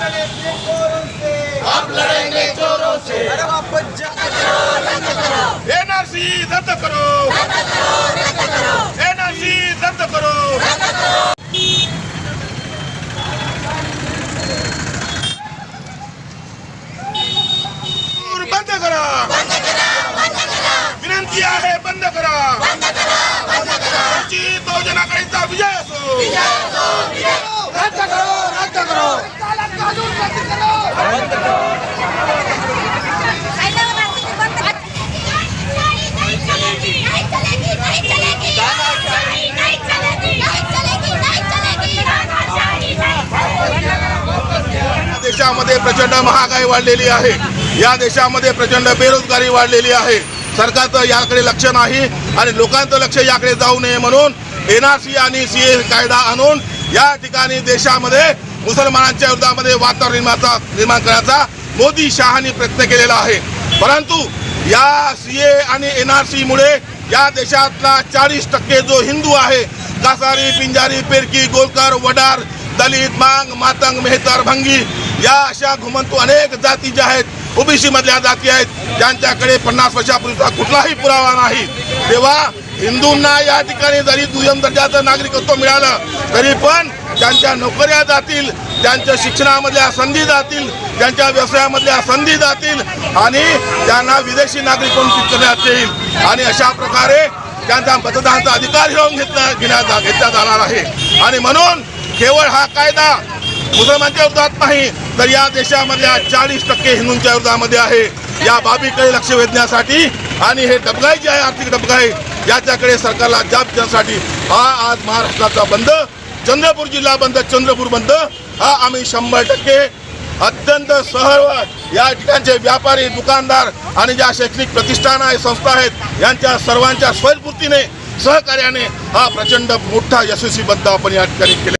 लड़ेंगे चोरों से। हम लड़ेंगे चोरों से अरे वापस एनआरसी रद्द करो। एनआरसी रद्द करो बंद करा। विनंती आहे बंद करा। देशामध्ये प्रचंड महागाई वाढलेली आहे. या देशामध्ये प्रचंड बेरोजगारी वाढलेली आहे. सरकारचं याकडे लक्ष नाही आणि लोकांचं लक्ष याकडे जाऊ नये म्हणून एनआरसी आणि सी ए कायदा आणून या ठिकाणी देशामध्ये मुसलमानांच्या विरोधामध्ये वातावरण निर्माचा निर्माण करण्याचा मोदी शहानी प्रयत्न केलेला आहे. परंतु या सी ए आणि एन आर सीमुळे या देशातला चाळीस टक्के जो हिंदू आहे कासारी पिंजारी पेरकी गोलकर वडार दलित मांग मातंग मेहतर भंगी या अशा घुमंतू अनेक जाती ज्या आहेत ओबीसी मधल्या जाती आहेत ज्यांच्याकडे पन्नास वर्षापूर्वीचा कुठलाही पुरावा नाही. तेव्हा हिंदूंना या ठिकाणी जरी दुय्यम दर्जाचं नागरिकत्व मिळालं तरी पण त्यांच्या नोकऱ्या जातील त्यांच्या शिक्षणामधल्या संधी जातील त्यांच्या व्यवसायामधल्या संधी जातील आणि त्यांना विदेशी नागरिक म्हणून करण्यात येईल. आणि अशा प्रकारे त्यांचा मतदानाचा अधिकार घेऊन घेतला घेण्यात घेतला जाणार आहे. आणि म्हणून केवळ हा कायदा मुसलमानच्या विरोधात नाही तर या देशामधल्या चाळीस टक्के हिंदूंच्या विरोधामध्ये आहे. या बाबीकडे लक्ष वेधण्यासाठी आणि हे डबगाई जे आहे आर्थिक डबगाई याच्याकडे सरकारला जाब देण्यासाठी हा आज महाराष्ट्राचा बंद चंद्रपूर जिल्हा बंद चंद्रपूर बंद हा आम्ही शंभर टक्के अत्यंत सहर्व या ठिकाणचे व्यापारी दुकानदार आणि ज्या शैक्षणिक प्रतिष्ठान आहे संस्था आहेत यांच्या सर्वांच्या स्वयंपूर्तीने सहकार्याने हा प्रचंड मोठा यशस्वी बंद आपण या ठिकाणी केला.